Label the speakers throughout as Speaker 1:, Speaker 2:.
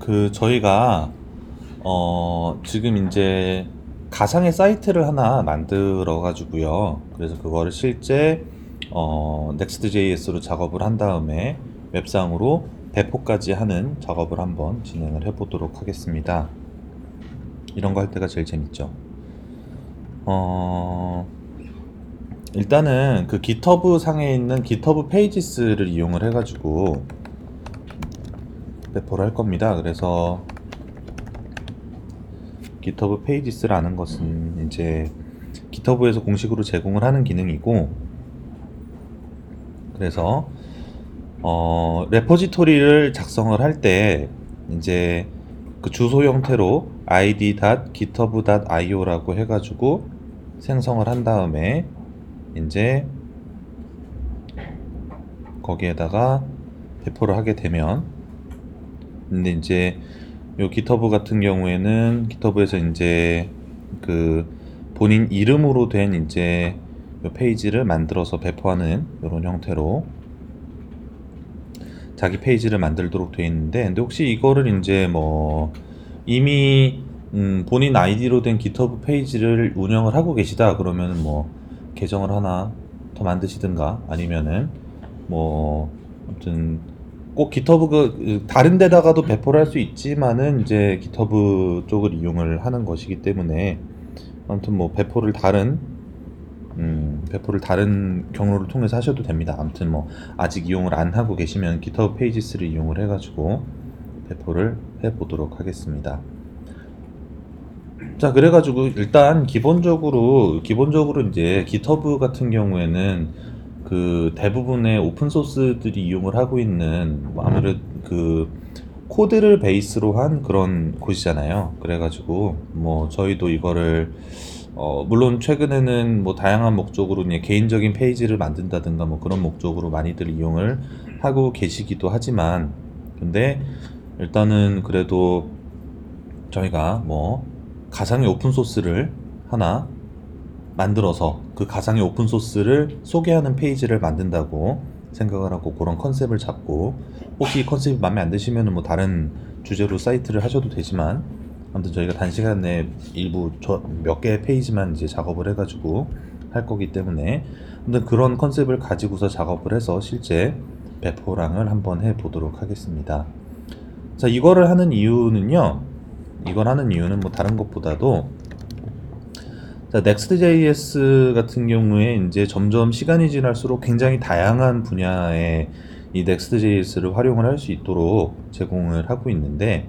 Speaker 1: 그 저희가 어 지금 이제 가상의 사이트를 하나 만들어 가지고요. 그래서 그거를 실제 어 Next.js로 작업을 한 다음에 웹상으로 배포까지 하는 작업을 한번 진행을 해 보도록 하겠습니다. 이런 거 할 때가 제일 재밌죠. 어 일단은 그 GitHub 상에 있는 GitHub 페이지스를 이용을 해 가지고 배포를 할 겁니다. 그래서 GitHub 페이지스라는 것은 이제 GitHub에서 공식으로 제공을 하는 기능이고 그래서 어, 레포지토리를 작성을 할 때 이제 그 주소 형태로 id.github.io라고 해가지고 생성을 한 다음에 이제 거기에다가 배포를 하게 되면 근데 이제 요 GitHub 같은 경우에는 GitHub에서 이제 그 본인 이름으로 된 이제 요 페이지를 만들어서 배포하는 이런 형태로 자기 페이지를 만들도록 되어 있는데 근데 혹시 이거를 이제 뭐 이미 음 본인 아이디로 된 GitHub 페이지를 운영을 하고 계시다 그러면 뭐 계정을 하나 더 만드시든가 아니면은 뭐 아무튼 꼭 GitHub 그 다른 데다가도 배포를 할 수 있지만은 이제 GitHub 쪽을 이용을 하는 것이기 때문에 아무튼 뭐 배포를 다른 음, 배포를 다른 경로를 통해서 하셔도 됩니다. 아무튼 뭐 아직 이용을 안 하고 계시면 GitHub 페이지스를 이용을 해가지고 배포를 해 보도록 하겠습니다. 자, 그래가지고 일단 기본적으로 기본적으로 이제 GitHub 같은 경우에는 그 대부분의 오픈 소스들이 이용을 하고 있는 뭐 아무래도 그 코드를 베이스로 한 그런 곳이잖아요. 그래가지고 뭐 저희도 이거를 어 물론 최근에는 뭐 다양한 목적으로 개인적인 페이지를 만든다든가 뭐 그런 목적으로 많이들 이용을 하고 계시기도 하지만 근데 일단은 그래도 저희가 뭐 가상의 오픈 소스를 하나 만들어서 그 가상의 오픈 소스를 소개하는 페이지를 만든다고 생각을 하고 그런 컨셉을 잡고 혹시 이 컨셉이 마음에 안 드시면은 뭐 다른 주제로 사이트를 하셔도 되지만 아무튼 저희가 단시간에 일부 몇 개의 페이지만 이제 작업을 해가지고 할 거기 때문에 아무튼 그런 컨셉을 가지고서 작업을 해서 실제 배포랑을 한번 해 보도록 하겠습니다. 자 이거를 하는 이유는요. 이걸 하는 이유는 뭐 다른 것보다도 자, Next.js 같은 경우에 이제 점점 시간이 지날수록 굉장히 다양한 분야의 이 Next.js를 활용을 할 수 있도록 제공을 하고 있는데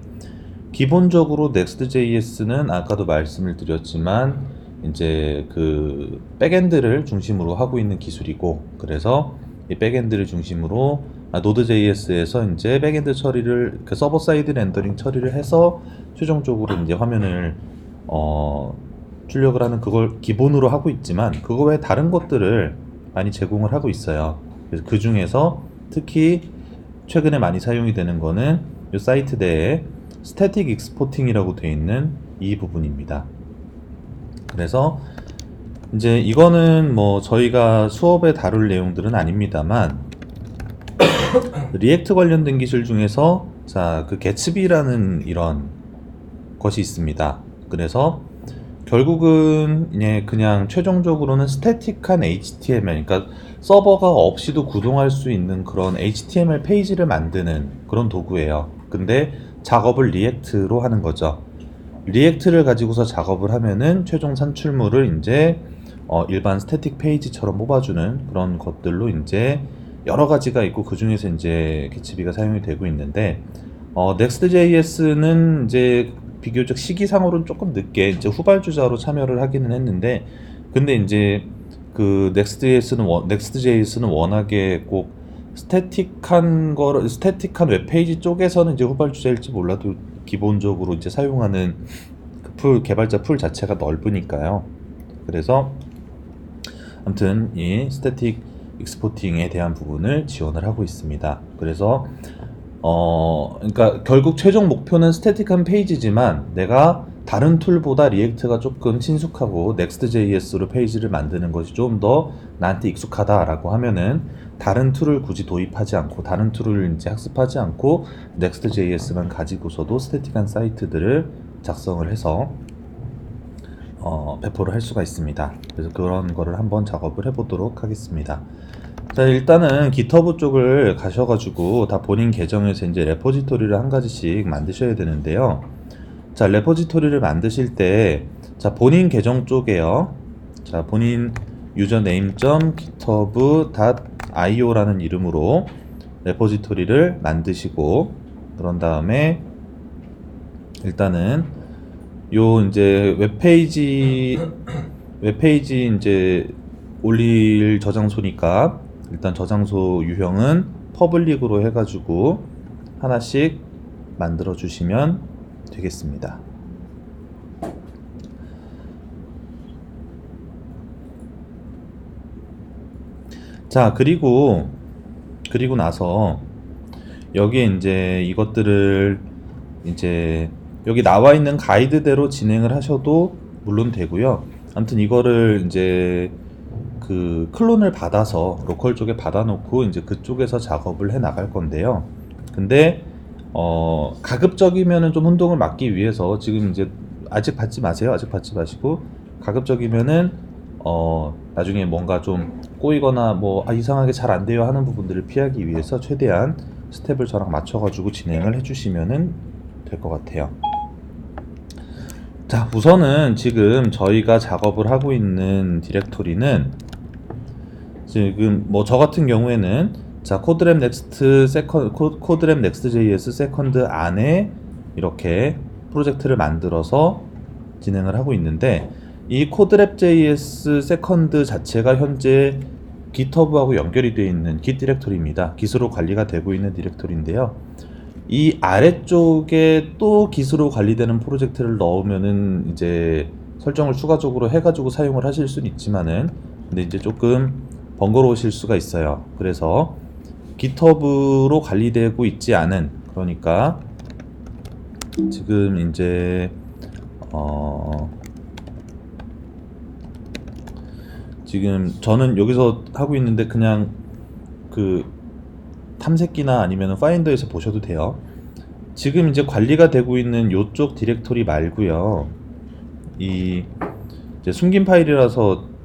Speaker 1: 기본적으로 Next.js는 아까도 말씀을 드렸지만 이제 그 백엔드를 중심으로 하고 있는 기술이고 그래서 이 백엔드를 중심으로 아, 노드.js에서 이제 백엔드 처리를 그 서버 사이드 렌더링 처리를 해서 최종적으로 이제 화면을 어 출력을 하는 그걸 기본으로 하고 있지만 그거 외에 다른 것들을 많이 제공을 하고 있어요. 그래서 그 중에서 특히 최근에 많이 사용이 되는 거는 이 사이트 내에 스태틱 익스포팅이라고 되어 있는 이 부분입니다. 그래서 이제 이거는 뭐 저희가 수업에 다룰 내용들은 아닙니다만 리액트 관련된 기술 중에서 자 그 개츠비라는 이런 것이 있습니다. 그래서 결국은 예, 그냥 최종적으로는 스태틱한 HTML, 그러니까 서버가 없이도 구동할 수 있는 그런 HTML 페이지를 만드는 그런 도구예요. 근데 작업을 리액트로 하는 거죠. 리액트를 가지고서 작업을 하면은 최종 산출물을 이제 어, 일반 스태틱 페이지처럼 뽑아주는 그런 것들로 이제 여러 가지가 있고 그 중에서 이제 개츠비가 사용이 되고 있는데 어, Next.js는 이제 비교적 시기상으로는 조금 늦게 이제 후발주자로 참여를 하기는 했는데 근데 이제 그 워- Next.js는 워낙에 꼭 스태틱한 거를 스태틱한 웹페이지 쪽에서는 이제 후발주자일지 몰라도 기본적으로 이제 사용하는 그 풀 개발자 풀 자체가 넓으니까요. 그래서 아무튼 이 스태틱 익스포팅에 대한 부분을 지원을 하고 있습니다. 그래서 어, 그러니까 결국 최종 목표는 스태틱한 페이지지만 내가 다른 툴보다 리액트가 조금 친숙하고 Next.js로 페이지를 만드는 것이 좀 더 나한테 익숙하다라고 하면은 다른 툴을 굳이 도입하지 않고 다른 툴을 이제 학습하지 않고 Next.js만 가지고서도 스태틱한 사이트들을 작성을 해서 어, 배포를 할 수가 있습니다. 그래서 그런 거를 한번 작업을 해보도록 하겠습니다. 자, 일단은 GitHub 쪽을 가셔가지고 다 본인 계정에서 이제 레포지토리를 한 가지씩 만드셔야 되는데요. 자, 레포지토리를 만드실 때, 자, 본인 계정 쪽에요. 자, 본인 username.github.io라는 이름으로 레포지토리를 만드시고, 그런 다음에 일단은 요 이제 웹페이지 웹페이지 이제 올릴 저장소니까 일단 저장소 유형은 퍼블릭으로 해가지고 하나씩 만들어 주시면 되겠습니다. 자 그리고 그리고 나서 여기에 이제 이것들을 이제 여기 나와 있는 가이드대로 진행을 하셔도 물론 되고요. 아무튼 이거를 이제 그 클론을 받아서 로컬 쪽에 받아놓고 이제 그쪽에서 작업을 해 나갈 건데요. 근데 어 가급적이면은 좀 운동을 막기 위해서 지금 이제 아직 받지 마세요. 아직 받지 마시고 가급적이면은 어 나중에 뭔가 좀 꼬이거나 뭐 아, 이상하게 잘 안 돼요 하는 부분들을 피하기 위해서 최대한 스텝을 저랑 맞춰가지고 진행을 해주시면은 될 것 같아요. 자, 우선은 지금 저희가 작업을 하고 있는 디렉토리는 지금 뭐 저 같은 경우에는 자 코드랩 넥스트 세컨 코- 코드랩 넥스트 JS 세컨드 안에 이렇게 프로젝트를 만들어서 진행을 하고 있는데 이 코드랩 JS 세컨드 자체가 현재 GitHub하고 연결이 되어 있는 Git 디렉토리입니다. 깃으로 관리가 되고 있는 디렉토리인데요. 이 아래쪽에 또 깃으로 관리되는 프로젝트를 넣으면은 이제 설정을 추가적으로 해가지고 사용을 하실 수는 있지만은 근데 이제 조금 번거로우실 수가 있어요. 그래서 GitHub로 관리되고 있지 않은 그러니까 지금 이제 어 지금 저는 여기서 하고 있는데 그냥 그 탐색기나 아니면 파인더에서 보셔도 돼요. 지금 이제 관리가 되고 있는 요쪽 디렉토리 말고요. 이 이제 숨긴 파일이라서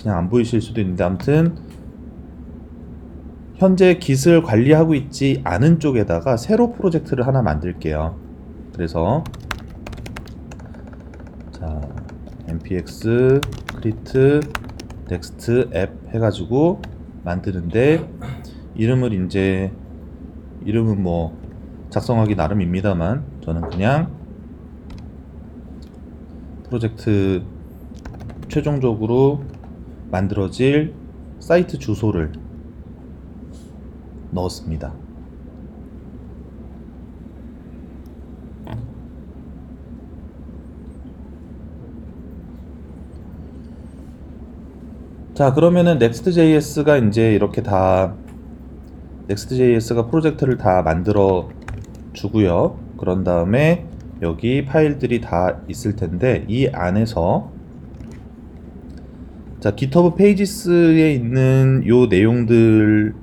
Speaker 1: 그냥 안 보이실 수도 있는데 아무튼 현재 깃을 관리하고 있지 않은 쪽에다가 새로 프로젝트를 하나 만들게요. 그래서 자 npx create next app 해가지고 만드는데 이름을 이제 이름은 뭐 작성하기 나름입니다만 저는 그냥 프로젝트 최종적으로 만들어질 사이트 주소를 넣었습니다. 자, 그러면은 Next.js가 이제 이렇게 다 Next.js가 프로젝트를 다 만들어 주고요. 그런 다음에 여기 파일들이 다 있을 텐데 이 안에서 자, GitHub 페이지스에 있는 요 내용들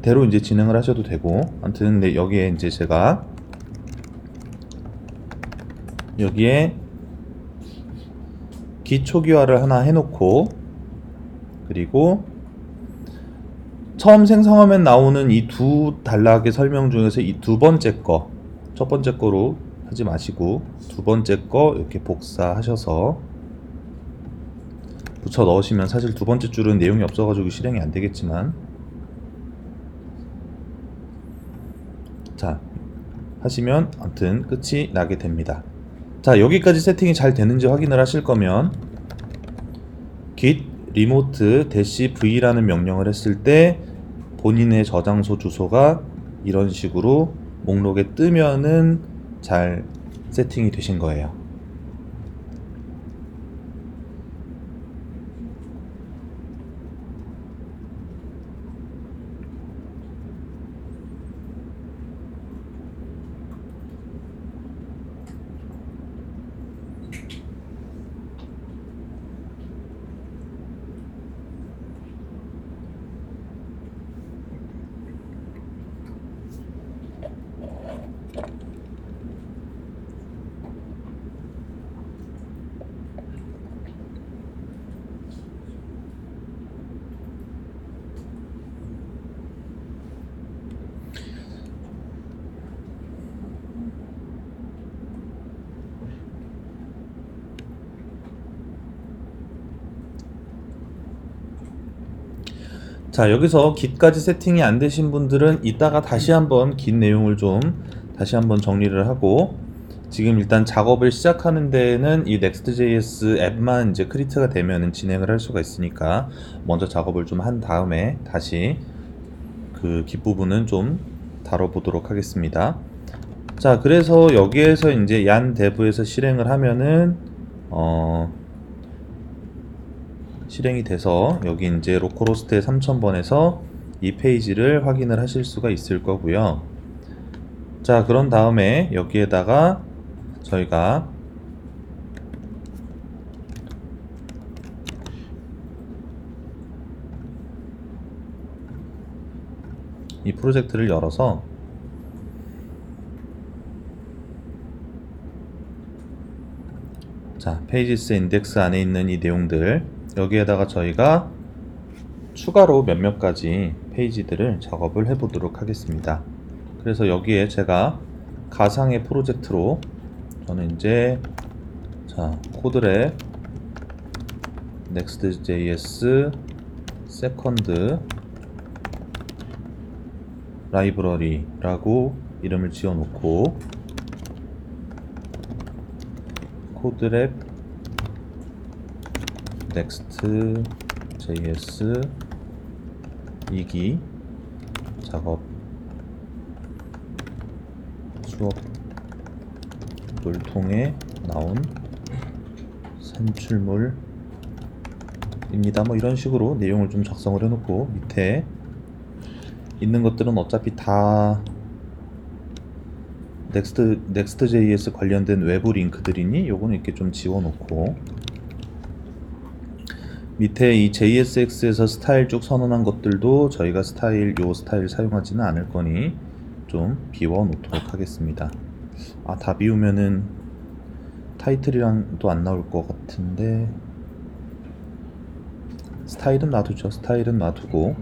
Speaker 1: 대로 이제 진행을 하셔도 되고 아무튼 네, 여기에 이제 제가 여기에 기초기화를 하나 해놓고 그리고 처음 생성하면 나오는 이 두 단락의 설명 중에서 이 두 번째 거, 첫 번째 거로 하지 마시고 두 번째 거 이렇게 복사하셔서 붙여 넣으시면 사실 두 번째 줄은 내용이 없어가지고 실행이 안 되겠지만 자 하시면 아무튼 끝이 나게 됩니다. 자 여기까지 세팅이 잘 되는지 확인을 하실 거면 git remote v라는 명령을 했을 때 본인의 저장소 주소가 이런 식으로 목록에 뜨면은 잘 세팅이 되신 거예요. 자 여기서 git까지 세팅이 안 되신 분들은 이따가 다시 한번 git 내용을 좀 다시 한번 정리를 하고 지금 일단 작업을 시작하는 데에는 이 Next.js 앱만 이제 크리트가 되면은 진행을 할 수가 있으니까 먼저 작업을 좀 한 다음에 다시 그 git 부분은 좀 다뤄보도록 하겠습니다. 자 그래서 여기에서 이제 얀 대부에서 실행을 하면은 어 실행이 돼서 여기 이제 로컬호스트의 3000번에서 이 페이지를 확인을 하실 수가 있을 거고요. 자, 그런 다음에 여기에다가 저희가 이 프로젝트를 열어서 자, 페이지스 인덱스 안에 있는 이 내용들 여기에다가 저희가 추가로 몇몇 가지 페이지들을 작업을 해 보도록 하겠습니다. 그래서 여기에 제가 가상의 프로젝트로 저는 이제 자, 코드랩 next.js 세컨드 라이브러리라고 이름을 지어 놓고 코드랩 next.js 2기 작업 수업을 통해 나온 산출물입니다. 뭐 이런 식으로 내용을 좀 작성을 해놓고 밑에 있는 것들은 어차피 다 넥스트 넥스트.js 관련된 외부 링크들이니 요거는 이렇게 좀 지워놓고 밑에 이 JSX에서 스타일 쭉 선언한 것들도 저희가 스타일 요 스타일 사용하지는 않을 거니 좀 비워 놓도록 하겠습니다. 아 다 비우면은 타이틀이랑 또 안 나올 것 같은데 스타일은 놔두죠. 스타일은 놔두고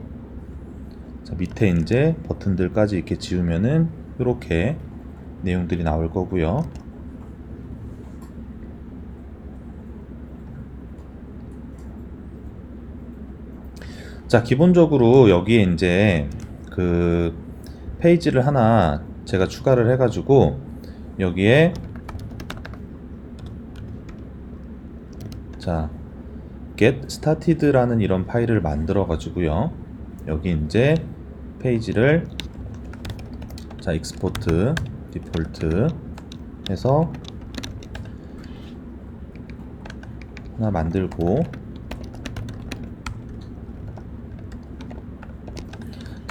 Speaker 1: 자 밑에 이제 버튼들까지 이렇게 지우면은 이렇게 내용들이 나올 거고요. 자, 기본적으로 여기에 이제 그 페이지를 하나 제가 추가를 해가지고 여기에 자, get started라는 이런 파일을 만들어 가지고요. 여기 이제 페이지를 자, 익스포트 디폴트 해서 하나 만들고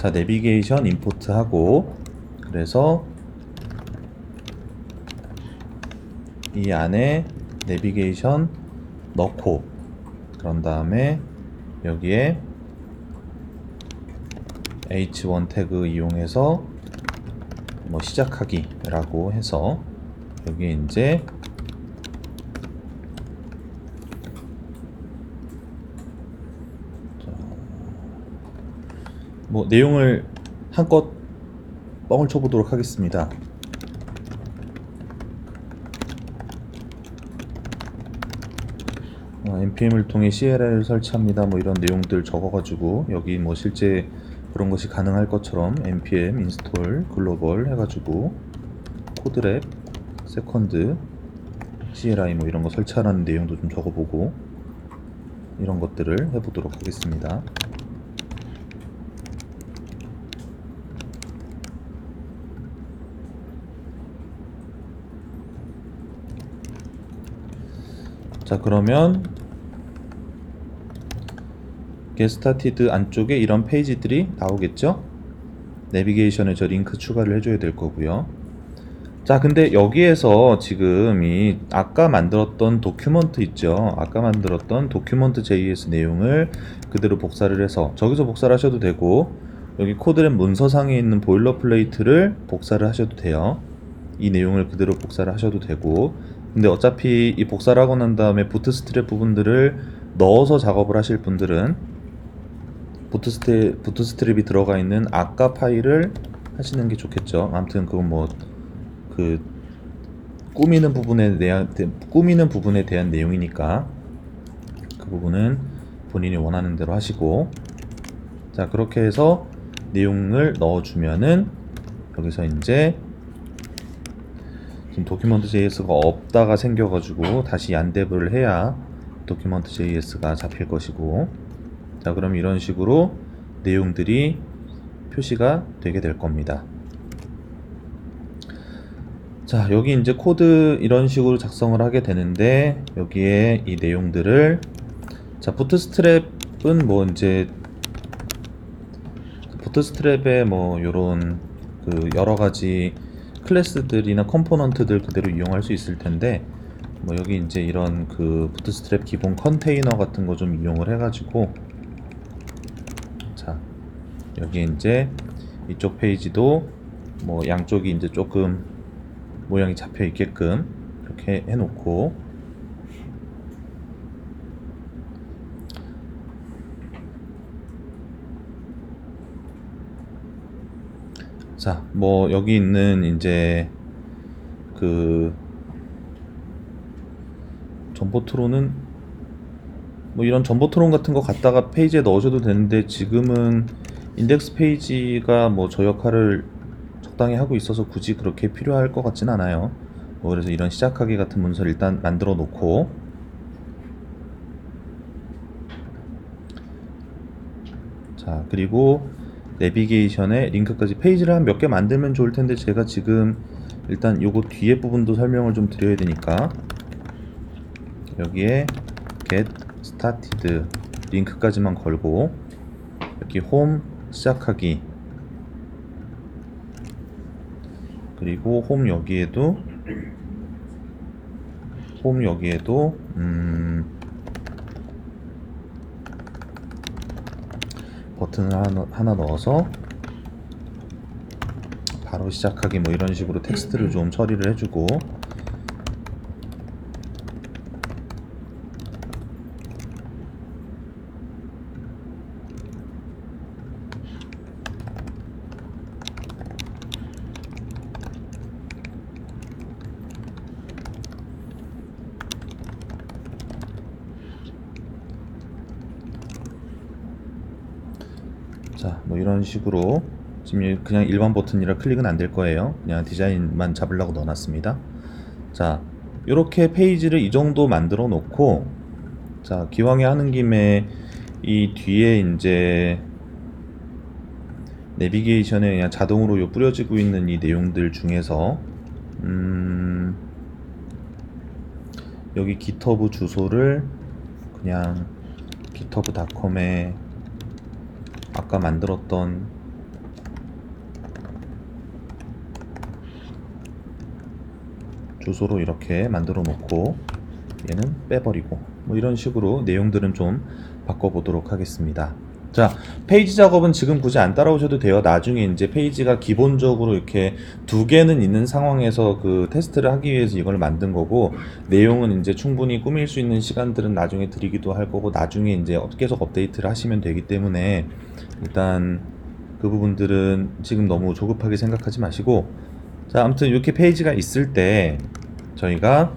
Speaker 1: 자 내비게이션 임포트 하고 그래서 이 안에 내비게이션 넣고 그런 다음에 여기에 h1 태그 이용해서 뭐 시작하기라고 해서 여기에 이제 뭐 내용을 한껏 뻥을 쳐보도록 하겠습니다. 어, npm을 통해 CLL을 설치합니다. 뭐 이런 내용들 적어가지고 여기 뭐 실제 그런 것이 가능할 것처럼 npm install global 해가지고 코드랩 세컨드 CLI 뭐 이런 거 설치하라는 내용도 좀 적어보고 이런 것들을 해보도록 하겠습니다. 자 그러면 게스타티드 안쪽에 이런 페이지들이 나오겠죠? 내비게이션에 저 링크 추가를 해줘야 될 거고요. 자 근데 여기에서 지금 이 아까 만들었던 도큐먼트 있죠? 아까 만들었던 도큐먼트 JS 내용을 그대로 복사를 해서 저기서 복사를 하셔도 되고 여기 코드랩 문서상에 있는 보일러플레이트를 복사를 하셔도 돼요. 이 내용을 그대로 복사를 하셔도 되고 근데 어차피 이 복사를 하고 난 다음에 부트스트랩 부분들을 넣어서 작업을 하실 분들은 부트스트랩, 부트스트랩이 들어가 있는 아까 파일을 하시는 게 좋겠죠. 아무튼 그건 뭐 그 꾸미는 부분에 대한 꾸미는 부분에 대한 내용이니까 그 부분은 본인이 원하는 대로 하시고 자 그렇게 해서 내용을 넣어주면은 여기서 이제 지금 도큐먼트 JS가 없다가 생겨가지고 다시 얀데브를 해야 도큐먼트 JS가 잡힐 것이고 자 그럼 이런 식으로 내용들이 표시가 되게 될 겁니다. 자 여기 이제 코드 이런 식으로 작성을 하게 되는데 여기에 이 내용들을 자 부트스트랩은 뭐 이제 부트스트랩에 뭐 요런 그 여러 가지 클래스들이나 컴포넌트들 그대로 이용할 수 있을 텐데 뭐 여기 이제 이런 그 부트스트랩 기본 컨테이너 같은 거 좀 이용을 해가지고 자 여기 이제 이쪽 페이지도 뭐 양쪽이 이제 조금 모양이 잡혀 있게끔 이렇게 해놓고 자, 뭐 여기 있는 이제 그 전보트론은 뭐 이런 전보트론 같은 거 갖다가 페이지에 넣으셔도 되는데 지금은 인덱스 페이지가 뭐 저 역할을 적당히 하고 있어서 굳이 그렇게 필요할 것 같진 않아요. 뭐 그래서 이런 시작하기 같은 문서를 일단 만들어 놓고 자 그리고 내비게이션에 링크까지 페이지를 한 몇 개 만들면 좋을 텐데 제가 지금 일단 요거 뒤에 부분도 설명을 좀 드려야 되니까 여기에 get started 링크까지만 걸고 여기 홈 시작하기 그리고 홈 여기에도 홈 여기에도 음 버튼을 하나, 하나 넣어서 바로 시작하기 뭐 이런 식으로 텍스트를 좀 처리를 해주고 자, 뭐 이런 식으로 지금 그냥 일반 버튼이라 클릭은 안 될 거예요. 그냥 디자인만 잡으려고 넣어놨습니다. 자, 이렇게 페이지를 이 정도 만들어 놓고 자, 기왕에 하는 김에 이 뒤에 이제 내비게이션에 그냥 자동으로 요 뿌려지고 있는 이 내용들 중에서 음, 여기 기터브 주소를 그냥 github.com에 아까 만들었던 주소로 이렇게 만들어 놓고 얘는 빼버리고 뭐 이런 식으로 내용들은 좀 바꿔보도록 하겠습니다. 자, 페이지 작업은 지금 굳이 안 따라오셔도 돼요. 나중에 이제 페이지가 기본적으로 이렇게 두 개는 있는 상황에서 그 테스트를 하기 위해서 이걸 만든 거고, 내용은 이제 충분히 꾸밀 수 있는 시간들은 나중에 드리기도 할 거고, 나중에 이제 계속 업데이트를 하시면 되기 때문에, 일단 그 부분들은 지금 너무 조급하게 생각하지 마시고, 자, 아무튼 이렇게 페이지가 있을 때, 저희가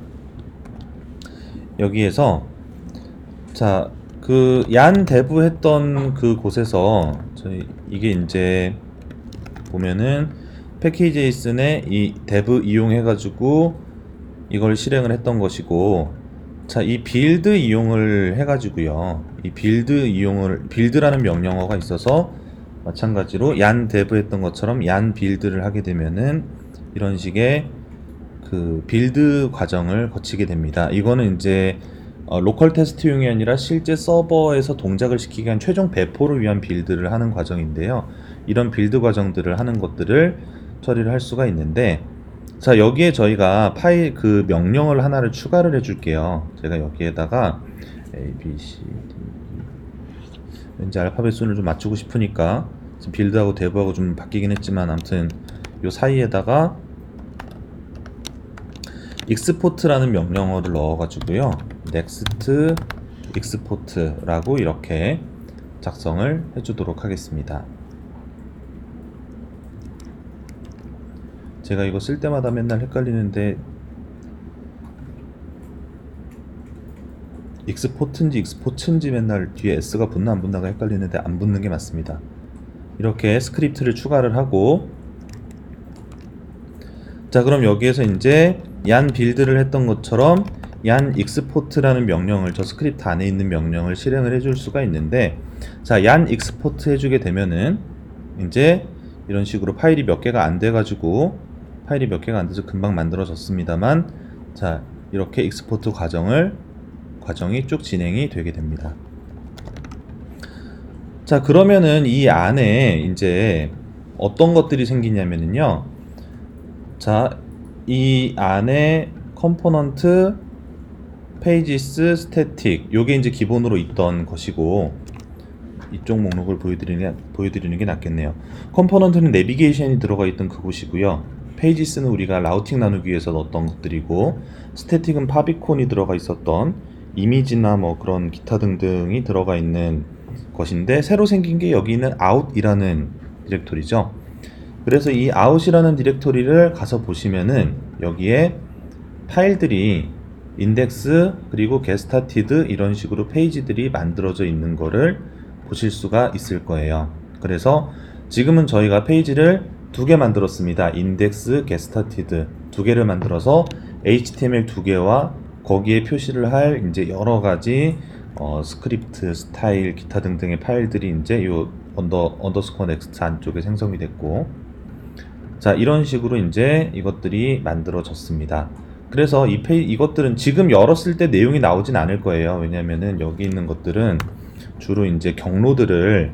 Speaker 1: 여기에서, 자, 그 얀 대부 했던 그 곳에서 저희 이게 이제 보면은 패키지 제이슨에 이 대부 이용해 가지고 이걸 실행을 했던 것이고 자 이 빌드 이용을 해 가지고요 이 빌드 이용을 빌드라는 명령어가 있어서 마찬가지로 얀 대부 했던 것처럼 얀 빌드를 하게 되면은 이런 식의 그 빌드 과정을 거치게 됩니다 이거는 이제 어, 로컬 테스트용이 아니라 실제 서버에서 동작을 시키기 위한 최종 배포를 위한 빌드를 하는 과정인데요. 이런 빌드 과정들을 하는 것들을 처리를 할 수가 있는데 자 여기에 저희가 파일 그 명령을 하나를 추가를 해 줄게요. 제가 여기에다가 A, B, C, D, E 왠지 알파벳 순을 좀 맞추고 싶으니까 지금 빌드하고 대부하고 좀 바뀌긴 했지만 아무튼 요 사이에다가 익스포트라는 명령어를 넣어가지고요. next export라고 이렇게 작성을 해주도록 하겠습니다. 제가 이거 쓸 때마다 맨날 헷갈리는데 익스포트인지 익스포츠인지 맨날 뒤에 S가 붙나 안 붙나가 헷갈리는데 안 붙는 게 맞습니다. 이렇게 스크립트를 추가를 하고 자 그럼 여기에서 이제 얀 빌드를 했던 것처럼 얀 익스포트라는 명령을 저 스크립트 안에 있는 명령을 실행을 해줄 수가 있는데 자얀 익스포트 해주게 되면은 이제 이런 식으로 파일이 몇 개가 안 돼가지고 파일이 몇 개가 안 돼서 금방 만들어졌습니다만 자 이렇게 익스포트 과정을 과정이 쭉 진행이 되게 됩니다. 자 그러면은 이 안에 이제 어떤 것들이 생기냐면은요. 자, 이 안에 컴포넌트 페이지스 스태틱 요게 이제 기본으로 있던 것이고 이쪽 목록을 보여드리는 게, 보여드리는 게 낫겠네요. 컴포넌트는 내비게이션이 들어가 있던 그곳이고요. 페이지스는 우리가 라우팅 나누기 위해서 넣었던 것들이고 스태틱은 파비콘이 들어가 있었던 이미지나 뭐 그런 기타 등등이 들어가 있는 것인데 새로 생긴 게 여기 있는 out이라는 디렉토리죠. 그래서 이 out이라는 디렉토리를 가서 보시면은 여기에 파일들이 인덱스 그리고 게스타티드 이런 식으로 페이지들이 만들어져 있는 거를 보실 수가 있을 거예요. 그래서 지금은 저희가 페이지를 두 개 만들었습니다. 인덱스, 게스타티드 두 개를 만들어서 HTML 두 개와 거기에 표시를 할 이제 여러 가지 어, 스크립트, 스타일, 기타 등등의 파일들이 이제 요 언더 언더스코어 넥스트 안쪽에 생성이 됐고 자 이런 식으로 이제 이것들이 만들어졌습니다. 그래서 이 페이 이것들은 지금 열었을 때 내용이 나오진 않을 거예요. 왜냐면은 여기 있는 것들은 주로 이제 경로들을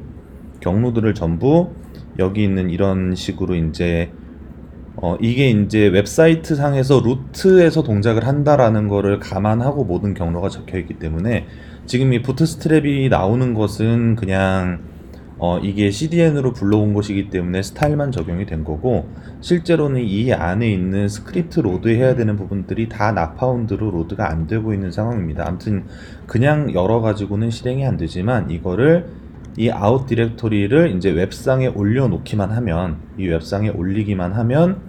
Speaker 1: 경로들을 전부 여기 있는 이런 식으로 이제 어 이게 이제 웹사이트 상에서 루트에서 동작을 한다라는 거를 감안하고 모든 경로가 적혀 있기 때문에 지금 이 부트스트랩이 나오는 것은 그냥 어 이게 CDN으로 불러온 것이기 때문에 스타일만 적용이 된 거고 실제로는 이 안에 있는 스크립트 로드 해야 되는 부분들이 다 나파운드로 로드가 안 되고 있는 상황입니다. 아무튼 그냥 열어 가지고는 실행이 안 되지만 이거를 이 아웃 디렉토리를 이제 웹상에 올려 놓기만 하면 이 웹상에 올리기만 하면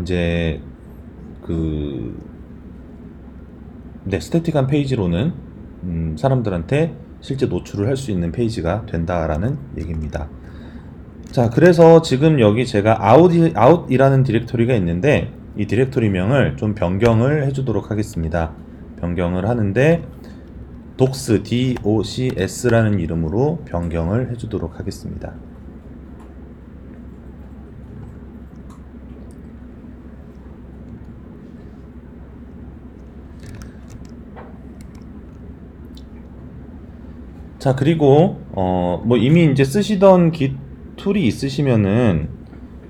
Speaker 1: 이제 그 네, 스태틱한 페이지로는 음, 사람들한테 실제 노출을 할 수 있는 페이지가 된다라는 얘기입니다. 자, 그래서 지금 여기 제가 아웃, 아웃이라는 디렉토리가 있는데 이 디렉토리명을 좀 변경을 해주도록 하겠습니다. 변경을 하는데 docs, docs라는 이름으로 변경을 해주도록 하겠습니다. 자 그리고 어 뭐 이미 이제 쓰시던 기 툴이 있으시면은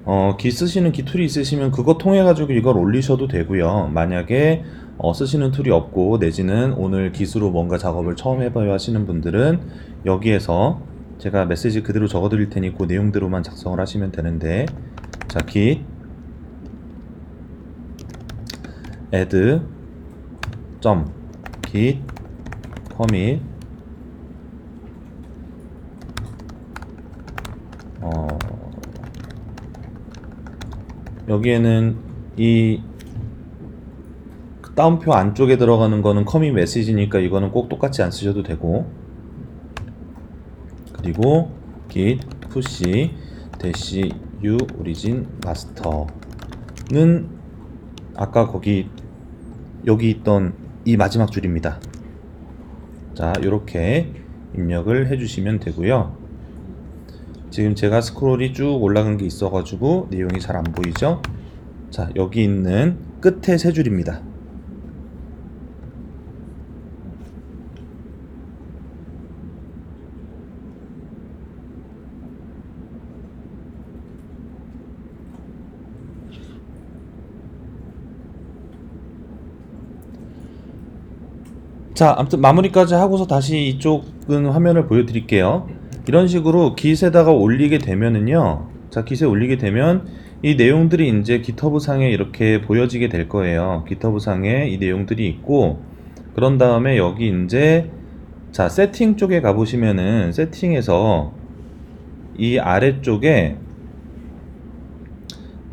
Speaker 1: 어, 기 쓰시는 기 툴이 있으시면 그거 통해 가지고 이걸 올리셔도 되고요. 만약에 어, 쓰시는 툴이 없고 내지는 오늘 기수로 뭔가 작업을 처음 해봐야 하시는 분들은 여기에서 제가 메시지 그대로 적어 드릴 테니 그 내용대로만 작성을 하시면 되는데 자 git add 점 git commit 어, 여기에는 이 다운표 안쪽에 들어가는 거는 커밋 메시지니까 이거는 꼭 똑같이 안 쓰셔도 되고 그리고 git push 대시 u origin master는 아까 거기 여기 있던 이 마지막 줄입니다. 자, 이렇게 입력을 해주시면 되고요. 지금 제가 스크롤이 쭉 올라간 게 있어가지고 내용이 잘 안 보이죠? 자, 여기 있는 끝에 세 줄입니다. 자, 아무튼 마무리까지 하고서 다시 이쪽은 화면을 보여드릴게요. 이런 식으로 깃에다가 올리게 되면은요. 자, 깃에 올리게 되면 이 내용들이 이제 깃허브 상에 이렇게 보여지게 될 거예요. 깃허브 상에 이 내용들이 있고 그런 다음에 여기 이제 자, 세팅 쪽에 가 보시면은 세팅에서 이 아래쪽에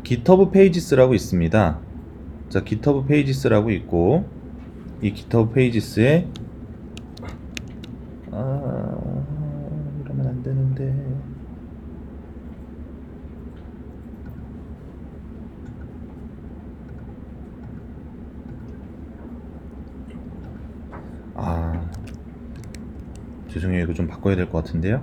Speaker 1: 깃허브 페이지스라고 있습니다. 자, 깃허브 페이지스라고 있고 이 GitHub 페이지스에? 아 이러면 안 되는데. 아 죄송해요. 이거 좀 바꿔야 될 것 같은데요?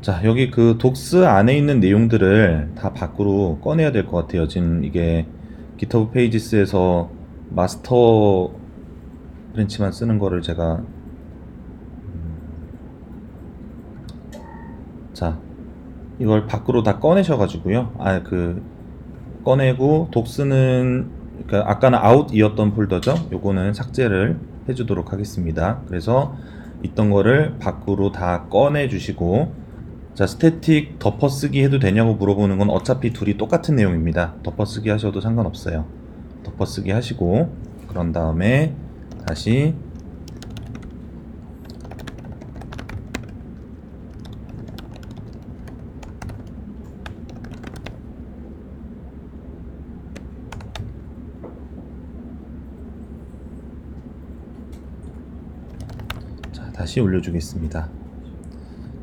Speaker 1: 자 여기 그 독스 안에 있는 내용들을 다 밖으로 꺼내야 될 것 같아요. 지금 이게 GitHub 페이지스에서 마스터 브랜치만 쓰는 거를 제가 음, 자, 이걸 밖으로 다 꺼내셔 가지고요. 아, 그 꺼내고 독스는 그러니까 아까는 아웃이었던 폴더죠. 요거는 삭제를 해주도록 하겠습니다. 그래서 있던 거를 밖으로 다 꺼내 주시고 자 스태틱 덮어쓰기 해도 되냐고 물어보는 건 어차피 둘이 똑같은 내용입니다. 덮어쓰기 하셔도 상관없어요. 덮어쓰기 하시고 그런 다음에 다시 자, 다시 올려주겠습니다.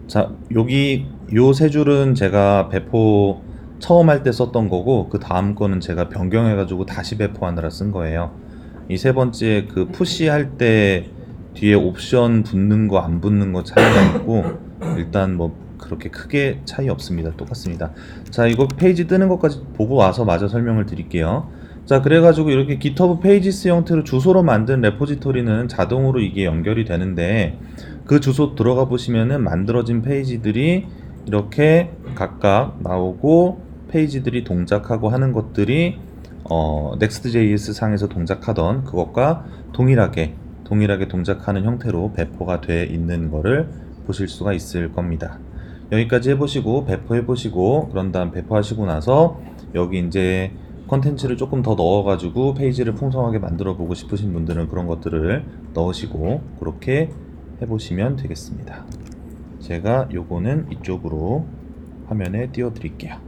Speaker 1: 자, 여기 요 세 줄은 제가 배포 처음 할 때 썼던 거고 그 다음 거는 제가 변경해가지고 다시 배포하느라 쓴 거예요. 이 세 번째 그 푸시 할 때 뒤에 옵션 붙는 거 안 붙는 거 차이가 있고 일단 뭐 그렇게 크게 차이 없습니다. 똑같습니다. 자, 이거 페이지 뜨는 것까지 보고 와서 마저 설명을 드릴게요. 자, 그래가지고 이렇게 GitHub 페이지스 형태로 주소로 만든 레포지토리는 자동으로 이게 연결이 되는데 그 주소 들어가 보시면은 만들어진 페이지들이 이렇게 각각 나오고 페이지들이 동작하고 하는 것들이 어, Next.js 상에서 동작하던 그것과 동일하게 동일하게 동작하는 형태로 배포가 돼 있는 거를 보실 수가 있을 겁니다. 여기까지 해보시고 배포해보시고 그런 다음 배포하시고 나서 여기 이제 컨텐츠를 조금 더 넣어가지고 페이지를 풍성하게 만들어 보고 싶으신 분들은 그런 것들을 넣으시고 그렇게 해보시면 되겠습니다. 제가 요거는 이쪽으로 화면에 띄워 드릴게요.